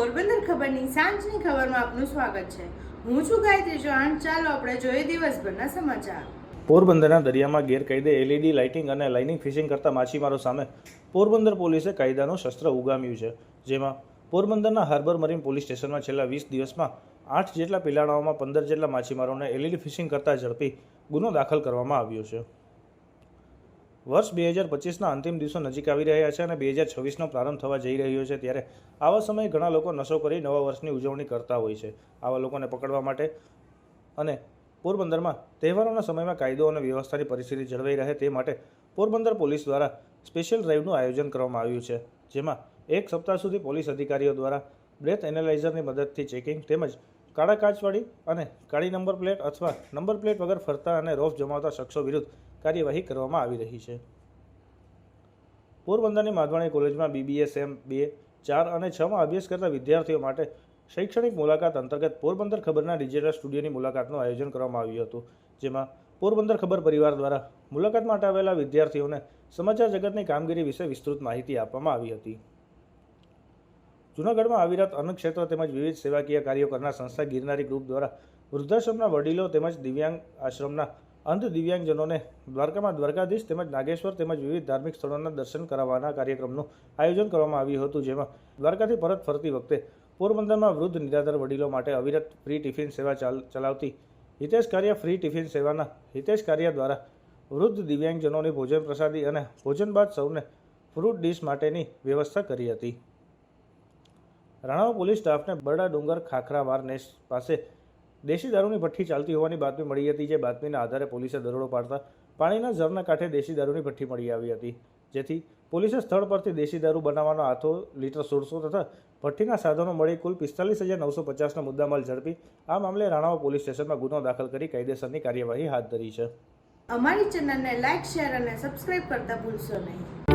સાંજની ખબરમાં આપનું સ્વાગત છે. હું છું ગાયત્રી ચૌહાણ. ચાલો આપણે જોઈએ દિવસભરના સમાચાર. પોરબંદરના દરિયામાં ગેરકાયદે એલઈડી લાઇટિંગ અને લાઇનિંગ ફિશિંગ કરતા માછીમારો સામે પોરબંદર પોલીસે કાયદાનું શસ્ત્ર ઉગામ્યું છે, જેમાં પોરબંદરના હાર્બર મરીન પોલીસ સ્ટેશનમાં છેલ્લા વીસ દિવસમાં આઠ જેટલા પિલાણાઓમાં પંદર જેટલા માછીમારોને એલઈડી ફિશિંગ કરતા ઝડપી ગુનો દાખલ કરવામાં આવ્યો છે. વર્ષ બે હજાર પચીસના અંતિમ દિવસો નજીક આવી રહ્યા છે અને બે હજાર છવ્વીસનો પ્રારંભ થવા જઈ રહ્યો છે ત્યારે આવા સમયે ઘણા લોકો નશો કરી નવા વર્ષની ઉજવણી કરતા હોય છે. આવા લોકોને પકડવા માટે અને પોરબંદરમાં તહેવારોના સમયમાં કાયદો અને વ્યવસ્થાની પરિસ્થિતિ જળવાઈ રહે તે માટે પોરબંદર પોલીસ દ્વારા સ્પેશિયલ ડ્રાઇવનું આયોજન કરવામાં આવ્યું છે, જેમાં એક સપ્તાહ સુધી પોલીસ અધિકારીઓ દ્વારા બ્રેથ એનાલાઇઝરની મદદથી ચેકિંગ તેમજ કાળા કાચવાળી અને કાળી નંબર પ્લેટ અથવા નંબર પ્લેટ વગર ફરતા અને રોફ જમાવતા શખ્સો વિરુદ્ધ કાર્યવાહી કરવામાં આવી રહી છે. પોરબંદરની માધવાણી કોલેજમાં બીબીએસ એમ બે, ચાર અને છમાં અભ્યાસ કરતા વિદ્યાર્થીઓ માટે શૈક્ષણિક મુલાકાત અંતર્ગત પોરબંદર ખબરના ડિજિટલ સ્ટુડિયોની મુલાકાતનું આયોજન કરવામાં આવ્યું હતું, જેમાં પોરબંદર ખબર પરિવાર દ્વારા મુલાકાત માટે આવેલા વિદ્યાર્થીઓને સમાચાર જગતની કામગીરી વિશે વિસ્તૃત માહિતી આપવામાં આવી હતી. જૂનાગઢમાં અવિરત અન્ન ક્ષેત્ર તેમજ વિવિધ સેવાકીય કાર્યો કરનાર સંસ્થા ગિરનારી ગ્રુપ દ્વારા વૃદ્ધાશ્રમના વડીલો તેમજ દિવ્યાંગ આશ્રમના અંધ દિવ્યાંગજનોને દ્વારકામાં દ્વારકાધીશ તેમજ નાગેશ્વર તેમજ વિવિધ ધાર્મિક સ્થળોના દર્શન કરાવવાના કાર્યક્રમનું આયોજન કરવામાં આવ્યું હતું, જેમાં દ્વારકાથી પરત ફરતી વખતે પોરબંદરમાં વૃદ્ધ નિરાધાર વડીલો માટે અવિરત ફ્રી ટિફિન સેવા ચલાવતી હિતેશ કાર્ય ફ્રી ટિફિન સેવાના હિતેશ કાર્ય દ્વારા વૃદ્ધ દિવ્યાંગજનોની ભોજન પ્રસાદી અને ભોજન બાદ સૌને ફ્રૂટ ડીશ માટેની વ્યવસ્થા કરી હતી. રાણાવ પોલીસ સ્ટાફને બરડા ડુંગર ખાખરાવાર નેસ પાસે દેશી દારૂની ભઠ્ઠી ચાલતી હોવાની બાતમી મળી હતી, જે બાતમીના આધારે પોલીસે દરોડો પાડતા પાણીના ઝરના કાંઠે દેશી દારૂની ભઠ્ઠી મળી આવી હતી. જેથી પોલીસે સ્થળ પરથી દેશી દારૂ બનાવવાનો આથો લીટર સોળસો તથા ભઠ્ઠીના સાધનો મળી કુલ પિસ્તાલીસ હજાર નવસો પચાસનો મુદ્દામાલ ઝડપી. આ મામલે રાણાવા પોલીસ સ્ટેશનમાં ગુનો દાખલ કરી કાયદેસરની કાર્યવાહી હાથ ધરી છે. અમારી ચેનલને લાઇક શેર અને સબસ્ક્રાઇબ કરતા ભૂલશો નહીં.